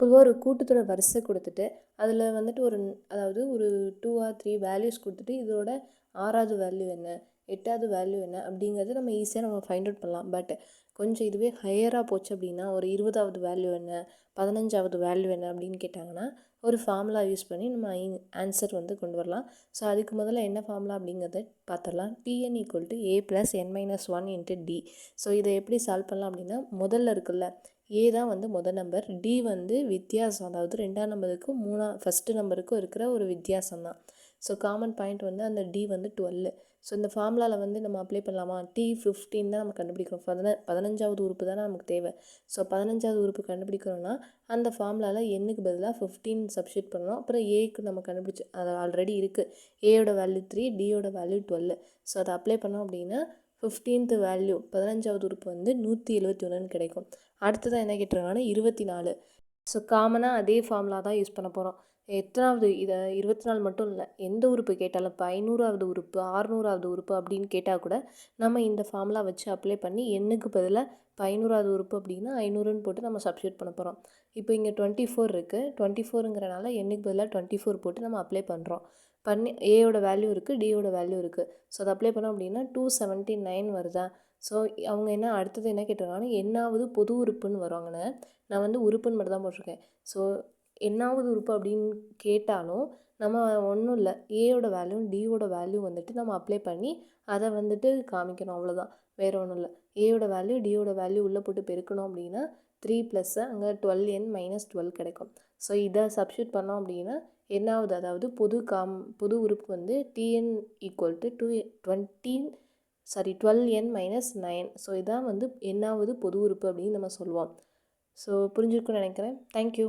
பொதுவாக ஒரு கூட்டத்தோட வரிசை கொடுத்துட்டு அதில் வந்துட்டு ஒரு அதாவது ஒரு டூ ஆர் த்ரீ வேல்யூஸ் கொடுத்துட்டு இதோட ஆறாவது வேல்யூ என்ன எட்டாவது வேல்யூ என்ன அப்படிங்கிறது நம்ம ஈஸியாக நம்ம ஃபைண்ட் அவுட் பண்ணலாம். பட் கொஞ்சம் இதுவே ஹையராக போச்சு அப்படின்னா ஒரு இருபதாவது வேல்யூ என்ன பதினஞ்சாவது வேல்யூ என்ன அப்படின்னு கேட்டாங்கன்னா ஒரு ஃபார்முலா யூஸ் பண்ணி நம்ம ஆன்சர் வந்து கொண்டு வரலாம். ஸோ அதுக்கு முதல்ல என்ன ஃபார்முலா அப்படிங்கிறத பார்த்துடலாம் T N equal to A plus N minus one into D so இதை எப்படி சால்வ் பண்ணலாம் அப்படின்னா முதல்ல இருக்குல்ல ஏ தான் வந்து முதல் நம்பர் டி வந்து வித்தியாசம். அதாவது ரெண்டாம் நம்பருக்கும் மூணா ஃபஸ்ட்டு நம்பருக்கும் இருக்கிற ஒரு வித்தியாசம் தான். ஸோ காமன் பாயிண்ட் வந்து அந்த டி வந்து டுவெல்லு ஸோ இந்த ஃபார்முலாவில் வந்து நம்ம அப்ளை பண்ணலாமா? டி ஃபிஃப்டீன் தான் நம்ம கண்டுபிடிக்கிறோம் பதின பதினஞ்சாவது உறுப்பு தானே நமக்கு தேவை. ஸோ பதினஞ்சாவது உறுப்பு கண்டுபிடிக்கிறோன்னா அந்த ஃபார்முலாவில் எண்ணுக்கு பதிலாக ஃபிஃப்டீன் சப்ஸ்டியூட் பண்ணணும். அப்புறம் ஏக்கு நம்ம கண்டுபிடிச்சி அது ஆல்ரெடி இருக்குது ஏயோட வேல்யூ த்ரீ டியோட வேல்யூ டுவெல் ஸோ அதை அப்ளை பண்ணோம் அப்படின்னா ஃபிஃப்டீன்த்து வேல்யூ பதினஞ்சாவது உறுப்பு வந்து நூற்றி எழுபத்தி ஒன்றுன்னு கிடைக்கும். அடுத்ததான் என்ன கேட்டிருக்காங்கன்னா இருபத்தி நாலு. ஸோ காமனாக அதே ஃபார்முலா தான் யூஸ் பண்ண போகிறோம் எத்தனாவது இதை இருபத்தி நாலு மட்டும் இல்லை எந்த உறுப்பு கேட்டாலும் இப்போ ஐநூறாவது உறுப்பு ஆறுநூறாவது உறுப்பு அப்படின்னு கேட்டால் கூட நம்ம இந்த ஃபார்முலா வச்சு அப்ளை பண்ணி எண்ணுக்கு பதிலாக இப்போ ஐநூறாவது உறுப்பு அப்படின்னா ஐநூறுன்னு போட்டு நம்ம சப்ஸ்டியூட் பண்ண போகிறோம் இப்போ இங்கே டுவெண்ட்டி ஃபோர் இருக்குது டுவெண்ட்டி ஃபோருங்கிறனால எண்ணுக்கு பதிலாக டுவெண்ட்டி ஃபோர் போட்டு நம்ம அப்ளை பண்ணுறோம் பண்ணி ஏயோட வேல்யூ இருக்குது டியோட வேல்யூ இருக்குது ஸோ அதை அப்ளை பண்ணோம் அப்படின்னா டூ செவன்ட்டி நைன் வருதா? ஸோ அவங்க என்ன அடுத்தது என்ன கேட்டிருக்காங்கன்னா என்னாவது பொது உறுப்புன்னு வருவாங்கன்னு. நான் வந்து உறுப்புன்னு மட்டும் தான் போட்டிருக்கேன். ஸோ என்னாவது உறுப்பு அப்படின்னு கேட்டாலும் நம்ம ஒன்றும் இல்லை. ஏயோட வேல்யூ டியோட வேல்யூ வந்துட்டு நம்ம அப்ளை பண்ணி அதை வந்துட்டு காமிக்கணும் அவ்வளோதான் வேறு ஒன்றும் இல்லை. ஏயோட வேல்யூ டியோட வேல்யூ உள்ளே போட்டு பெருக்கணும் அப்படின்னா த்ரீ ப்ளஸ்ஸு அங்கே டுவெல் என் மைனஸ் டுவெல் கிடைக்கும். ஸோ இதை சப்ஸ்டியூட் பண்ணோம் அப்படின்னா என்னாவது அதாவது பொது காம் பொது உறுப்பு வந்து T N equal to two twenty sorry twelve N minus nine so இதான் வந்து என்னாவது பொது உறுப்பு அப்படின்னு நம்ம சொல்லுவோம். ஸோ புரிஞ்சிருக்குன்னு நினைக்கிறேன். தேங்க்யூ